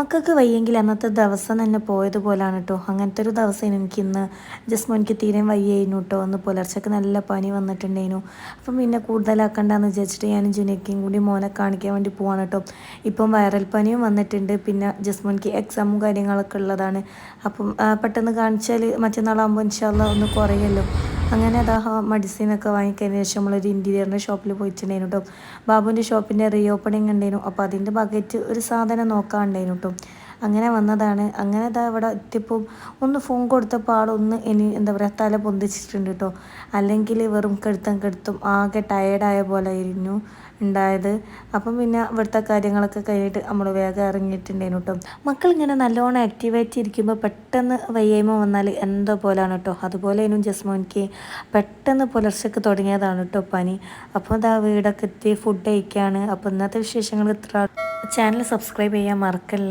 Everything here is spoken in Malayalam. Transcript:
മക്കൾക്ക് വയ്യെങ്കിൽ അന്നത്തെ ദിവസം തന്നെ പോയതുപോലാണ് കേട്ടോ അങ്ങനത്തെ ഒരു ദിവസം എനിക്ക് ഇന്ന് ജസ്റ്റ് എനിക്ക് തീരെ വയ്യായിരുന്നു കേട്ടോ ഒന്ന് പുലർച്ചയ്ക്ക് നല്ല പനി വന്നിട്ടുണ്ടായിരുന്നു. അപ്പം പിന്നെ കൂടുതലാക്കണ്ടെന്ന് വിചാരിച്ചിട്ട് ഞാൻ ജുനയ്ക്കും കൂടി മോനെ കാണിക്കാൻ വേണ്ടി പോവാണ് കേട്ടോ ഇപ്പം വൈറൽ പനിയും വന്നിട്ടുണ്ട്. പിന്നെ ജസ്മോനിക്ക് എക്സാമും കാര്യങ്ങളൊക്കെ ഉള്ളതാണ്. അപ്പം പെട്ടെന്ന് കാണിച്ചാൽ മറ്റന്നാളാകുമ്പോൾ ഇൻഷാല്ല ഒന്ന് കുറയല്ലോ. അങ്ങനെ അതാ മെഡിസിനൊക്കെ വാങ്ങിക്കഴിഞ്ഞ ശേഷം നമ്മളൊരു ഇന്റീരിയറിന്റെ ഷോപ്പിൽ പോയിട്ടുണ്ടായിരുന്നു കേട്ടോ ബാബുവിന്റെ ഷോപ്പിന്റെ റീ ഓപ്പണിംഗ് ഉണ്ടായിരുന്നു. അപ്പോൾ അതിന്റെ ബക്കറ്റ് ഒരു സാധനം നോക്കാൻ ഉണ്ടായിരുന്നു കേട്ടോ അങ്ങനെ വന്നതാണ്. അങ്ങനെ ഇതാ ഇവിടെ എത്തിയപ്പോൾ ഒന്ന് ഫോൺ കൊടുത്തപ്പോൾ ആളൊന്ന് ഇനി എന്താ പറയുക തല പൊന്തിച്ചിട്ടുണ്ട് കേട്ടോ അല്ലെങ്കിൽ വെറും കെടുത്തും കെടുത്തും ആകെ ടയേർഡായ പോലെ ആയിരുന്നു ഉണ്ടായത് അപ്പം പിന്നെ ഇവിടുത്തെ കാര്യങ്ങളൊക്കെ കഴിഞ്ഞിട്ട് നമ്മൾ വേഗം ഇറങ്ങിയിട്ടുണ്ടായിരുന്നു കേട്ടോ മക്കൾ ഇങ്ങനെ നല്ലോണം ആക്റ്റീവായിട്ട് ഇരിക്കുമ്പോൾ പെട്ടെന്ന് വയ്യായ്മ വന്നാൽ എന്തോ പോലാണ് കേട്ടോ അതുപോലെ ഇനും ജസ്മോനിക്ക് പെട്ടെന്ന് പുലർച്ചയ്ക്ക് തുടങ്ങിയതാണ് കേട്ടോ പനി. അപ്പോൾ അതാ വീടൊക്കെ എത്തി ഫുഡ് കഴിക്കുകയാണ് അപ്പോൾ ഇന്നത്തെ വിശേഷങ്ങൾ ഇത്ര. ചാനൽ സബ്സ്ക്രൈബ് ചെയ്യാൻ മറക്കല്ലേ?